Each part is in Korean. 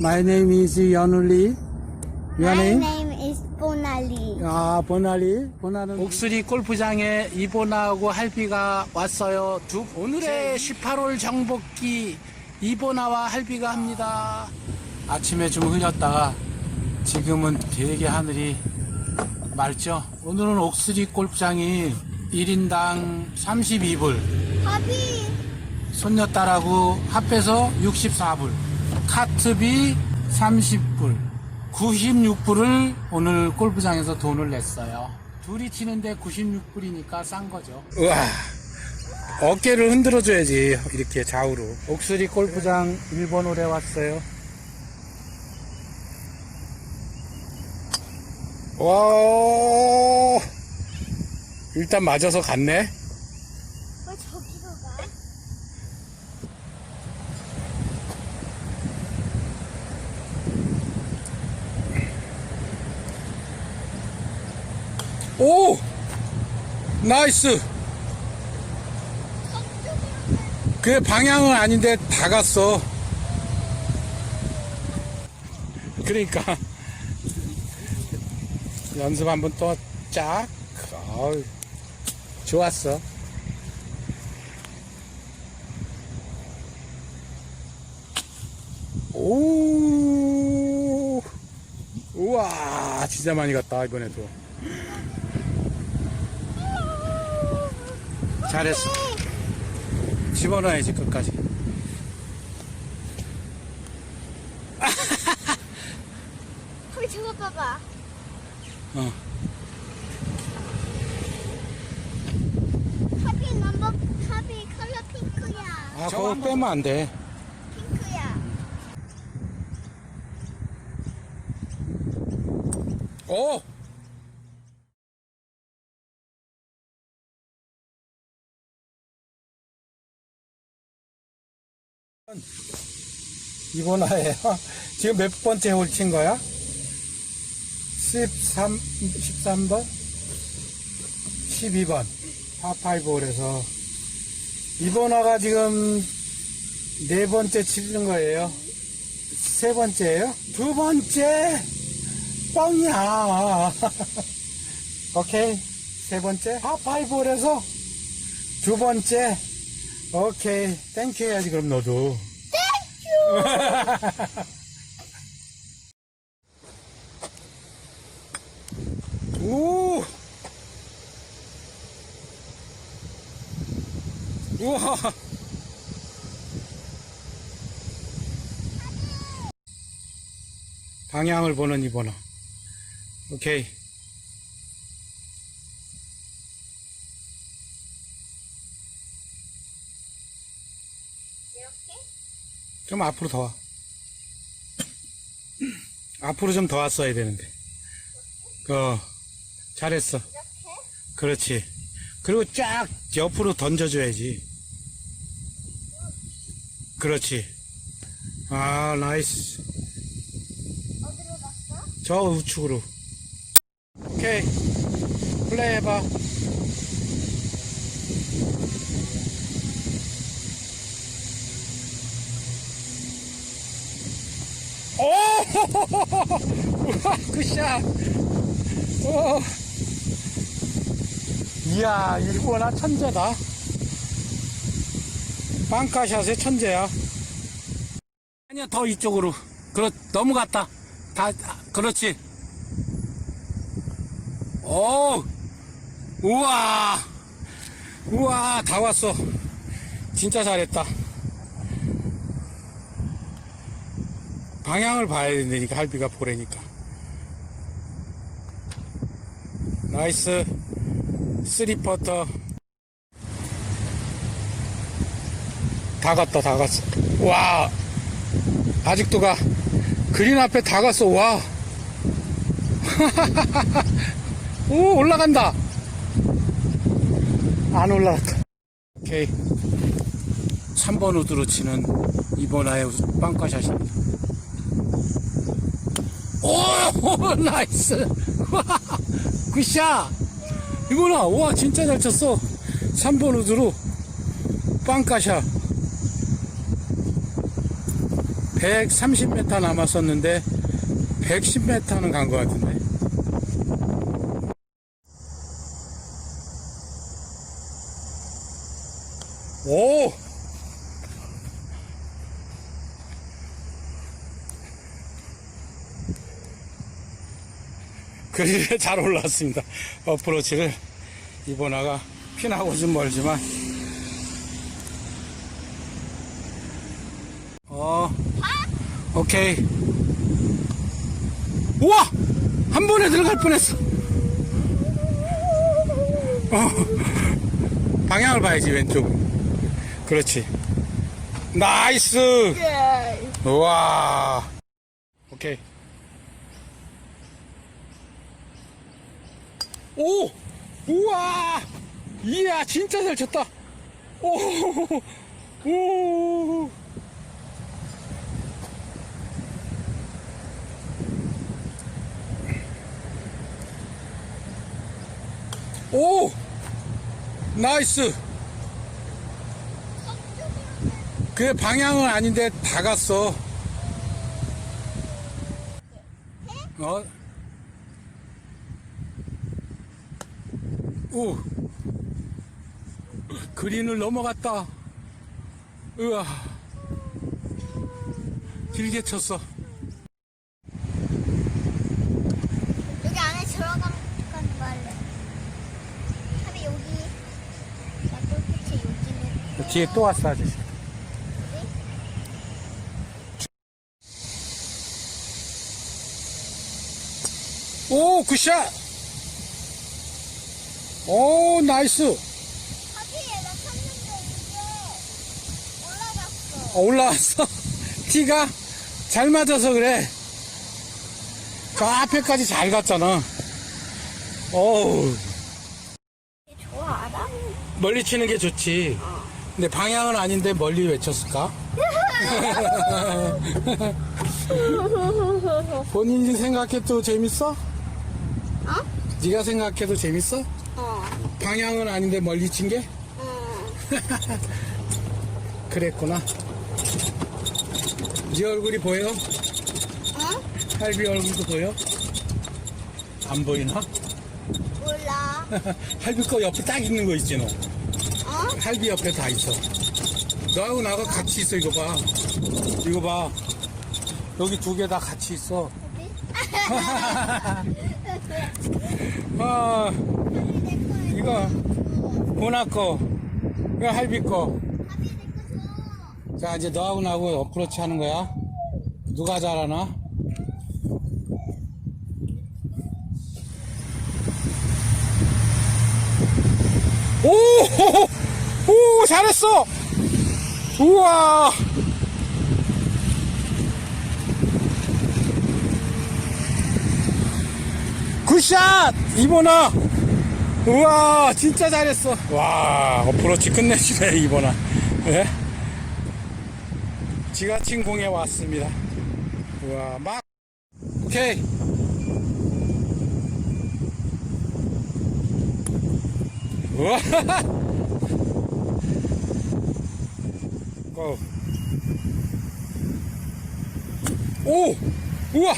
My name is Yanuli. Your My name? name is Bonali. 아, 보나리. 보나는 옥수리 골프장에 이보나하고 할비가 왔어요. 두, 오늘의 18홀 정복기 이보나와 할비가 합니다. 아침에 좀 흘렸다가 지금은 되게 하늘이 맑죠? 오늘은 옥수리 골프장이 1인당 32불, 하비. 손녀딸하고 합해서 64불, 카트비 30불, 96불을 오늘 골프장에서 돈을 냈어요. 둘이 치는데 96불이니까 싼 거죠. 우와, 어깨를 흔들어줘야지, 이렇게 좌우로. 옥수리 골프장 1번 홀에 왔어요. 와, 일단 맞아서 갔네. 왜 저기로 가? 오! 나이스! 그 방향은 아닌데 다 갔어. 그러니까. 연습 한번 또 쫙. 어우, 좋았어. 오! 우와, 진짜 많이 갔다, 이번에도. 잘했어. 집어넣어야지, 끝까지. 하비 저거 봐봐. 어. 하비 넘버 하비 컬러 핑크야. 아, 그거 빼면 안 돼. 핑크야. 오! 이번 화예요. 지금 몇 번째 홀친 거야? 13, 13번? 12번. 파5 홀에서. 이번 화가 지금 네 번째 치는 거예요. 세 번째예요? 두 번째! 뻥이야. 오케이. 세 번째. 파5 홀에서 두 번째. 오케이. 땡큐 해야지, 그럼 너도. 오! 우와! 방향을 보는 이번호. 오케이. 이렇게? 좀 앞으로 더 와. 앞으로 좀 더 왔어야 되는데. 어, 잘했어. 이렇게? 그렇지. 그리고 쫙 옆으로 던져줘야지. 그렇지. 아, 나이스. 어디로 갔어? 저 우측으로. 오케이. 플레이 해봐. 오! 우와, 굿샷! 오! 이야, 일본아 천재다. 빵카샷의 천재야. 아니야, 더 이쪽으로. 그렇, 넘어갔다. 다, 그렇지. 오! 우와! 우와, 다 왔어. 진짜 잘했다. 방향을 봐야 된다니까, 할비가 보라니까. 나이스. 쓰리퍼터. 다 갔다, 다 갔어. 와! 아직도 가. 그린 앞에 다 갔어, 와. 오, 올라간다. 안 올라갔다. 오케이. 3번 우드로 치는 이번 아의 빵카샷입니다. 오, 나이스. 와, 굿샷. 이거나, 와, 진짜 잘 쳤어. 3번 우드로 빵카샷. 130m 남았었는데 110m는 간 것 같은데. 오! 그릴에 잘 올라왔습니다. 어프로치를 이번화가 핀하고 좀 멀지만. 어 오케이. 우와! 한 번에 들어갈 뻔했어. 어, 방향을 봐야지 왼쪽. 그렇지. 나이스! 우와 오케이 오! 우와! 이야, 진짜 잘 쳤다! 오! 오! 오! 나이스! 그 방향은 아닌데 다 갔어. 어? 오. 그린을 넘어갔다. 으아. 길게 쳤어. 여기 안에 들어가는 거 할래. 하비 여기. 나 똘똘치 여기는. 뒤에 또 왔어, 아저씨. 오, 굿샷! 오, 나이스! 하비 나 탔는데 이게 올라갔어. 어, 올라왔어. 티가 잘 맞아서 그래. 저 앞에까지 잘 갔잖아. 어우, 좋아 알아? 멀리 치는 게 좋지. 근데 방향은 아닌데 멀리 외쳤을까? 본인이 생각해도 재밌어? 어? 네가 생각해도 재밌어? 어. 방향은 아닌데 멀리 친 게? 어. 그랬구나. 네 얼굴이 보여? 어? 할비 얼굴도 보여? 안 보이나? 몰라. 할비 거 옆에 딱 있는 거 있지 너. 어? 할비 옆에 다 있어. 너하고 나하고 같이 있어 이거 봐. 이거 봐. 여기 두 개 다 같이 있어. 아, 이거 보나 거, 이거 할비 거. 자 이제 너하고 나하고 어프로치 하는 거야. 누가 잘하나? 오! 오! 잘했어! 우와! 굿샷! 이번아! 우와! 진짜 잘했어! 와, 어프로치 끝내주네, 이번아. 예? 지가친 공에 왔습니다. 우와, 막. 오케이. 우와! 고. 오! 우와!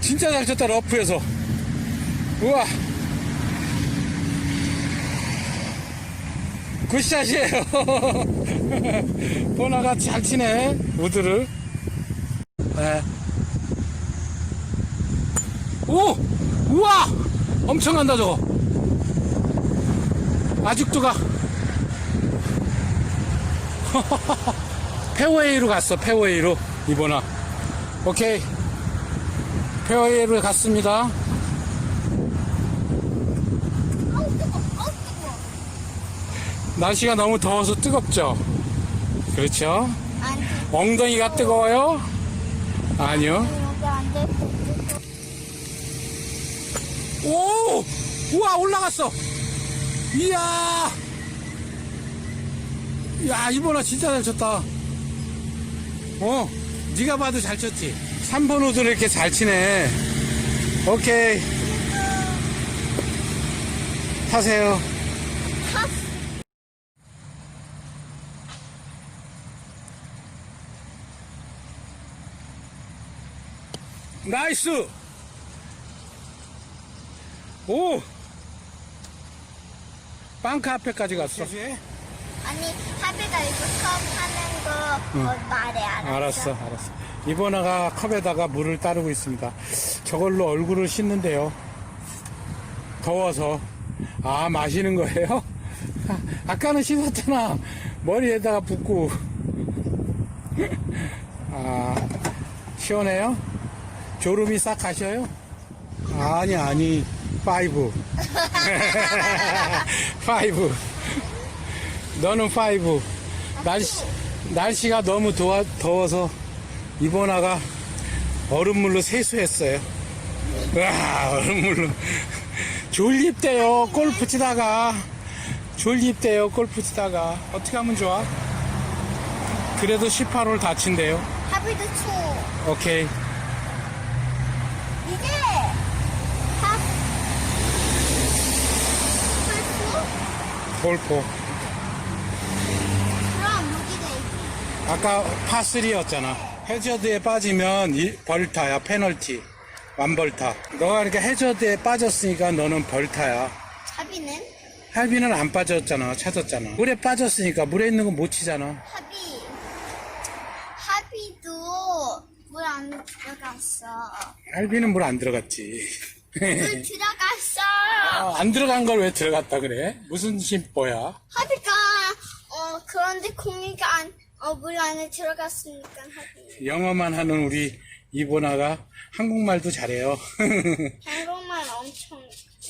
진짜 잘 쳤다, 러프에서. 우와! 굿샷이에요. 보나가 잘 치네, 우드를. 네. 오! 우와! 엄청 간다, 저거. 아직도 가. 페어웨이로 갔어, 페어웨이로. 이번아. 오케이. 페어웨이로 갔습니다. 어우 뜨거. 어우 뜨거. 날씨가 너무 더워서 뜨겁죠? 그렇죠? 안 돼. 엉덩이가 뜨거워요? 아니요. 오! 우와, 올라갔어! 이야! 야, 이번아 진짜 잘 쳤다. 어, 네가 봐도 잘 쳤지? 3번 우드를 이렇게 잘 치네. 오케이. 타세요. 나이스! 오! 빵카 앞에까지 갔어. 아니 하비가 이거 컵 하는 거 어, 말해 알았어? 알았어, 알았어. 이번화가 컵에다가 물을 따르고 있습니다. 저걸로 얼굴을 씻는데요. 더워서. 아, 마시는 거예요? 아까는 씻었잖아. 머리에다가 붓고. 아, 시원해요? 졸음이 싹 가셔요? 아니, 아니. 파이브. 파이브. 너는 파이브. 날씨, 날씨가 너무 더워, 더워서 이번화가 얼음물로 세수했어요. 와, 얼음물로. 졸립대요, 골프 치다가. 졸립대요, 골프 치다가. 어떻게 하면 좋아? 그래도 18홀 다친대요. 하비도 초 오케이. 이게 하 헐수? 골프. 그럼 있지 아까 파3였잖아. 해저드에 빠지면 이- 벌타야, 페널티. 완벌타. 너가 그러니까 해저드에 빠졌으니까 너는 벌타야. 하비는? 할비는 안 빠졌잖아. 찾았잖아. 물에 빠졌으니까 물에 있는 거못 치잖아. 하비 하비도 물 안 들어갔어 할비는 물 안 들어갔지. 물 들어갔어 아, 안 들어간 걸 왜 들어갔다 그래? 무슨 심보야? 하비가 어 그런데 공이가 안, 어, 물 안에 들어갔으니까 하비 영어만 하는 우리 이보나가 한국말도 잘해요. 한국말 엄청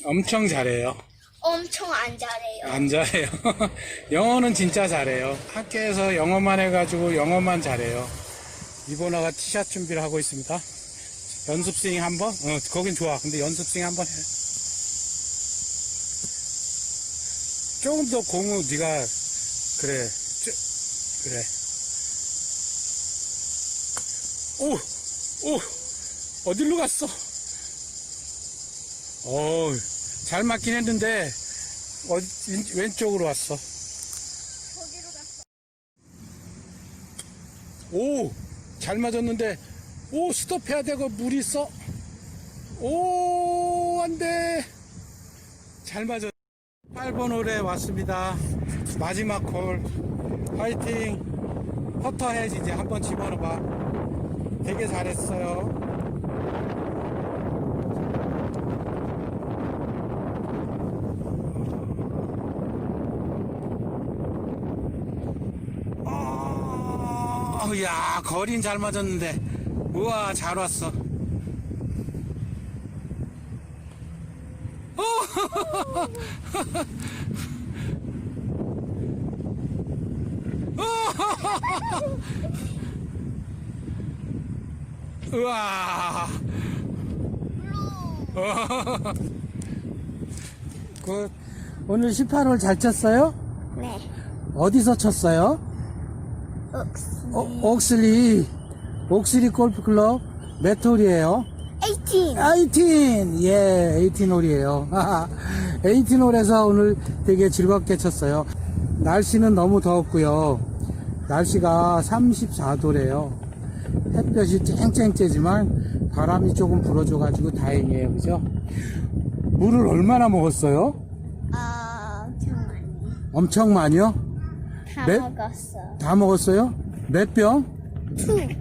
엄청 잘해요. 엄청 안 잘해요 안 잘해요. 영어는 진짜 잘해요. 학교에서 영어만 해가지고 영어만 잘해요. 이보나가 티샷 준비를 하고 있습니다. 연습생 한번? 어, 거긴 좋아. 근데 연습생 한번 해. 조금 더 공을 네가 그래. 쪼- 그래. 오! 오! 어디로 갔어? 어, 잘 맞긴 했는데 어디, 왼- 왼쪽으로 왔어. 거기로 갔어 오! 잘 맞았는데, 오, 스톱해야 되고, 물 있어. 오, 안 돼. 잘 맞았. 8번 홀에 왔습니다. 마지막 홀. 화이팅. 퍼터 해야지, 이제 한번 집어넣어봐. 되게 잘했어요. 어, 야, 거린 잘 맞았는데. 우와, 잘 왔어. 우와. 그, 오늘 18홀 잘 쳤어요? 네 어디서 쳤어요? 옥스 어, 옥슬리, 옥슬리 골프클럽 몇 홀이에요? 18 18! 예, 18홀이에요. 18홀에서 오늘 되게 즐겁게 쳤어요. 날씨는 너무 더웠고요. 날씨가 34도래요. 햇볕이 쨍쨍 쬐지만 바람이 조금 불어줘가지고 다행이에요. 그죠? 물을 얼마나 먹었어요? 아 엄청 많이 엄청 많이요? 다 네? 먹었어 다 먹었어요? 몇 병? 2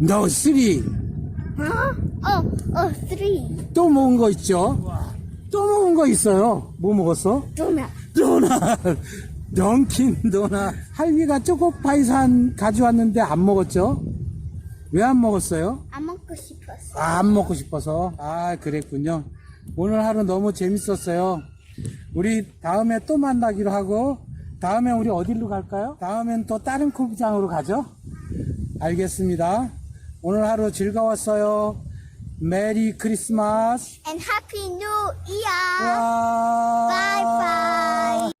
No, three. 어? 어, 어, 3또 먹은 거 있죠? 또 먹은 거 있어요. 뭐 먹었어? 도넛 도넛. 던킨 도넛. 할미가 초코파이 산 가져왔는데 안 먹었죠? 왜 안 먹었어요? 안 먹고 싶었어 아, 안 먹고 싶어서. 아, 그랬군요. 오늘 하루 너무 재밌었어요. 우리 다음에 또 만나기로 하고, 다음에 우리 어디로 갈까요? 다음엔 또 다른 골프장으로 가죠? 알겠습니다. 오늘 하루 즐거웠어요. 메리 크리스마스. and happy new year 와. bye bye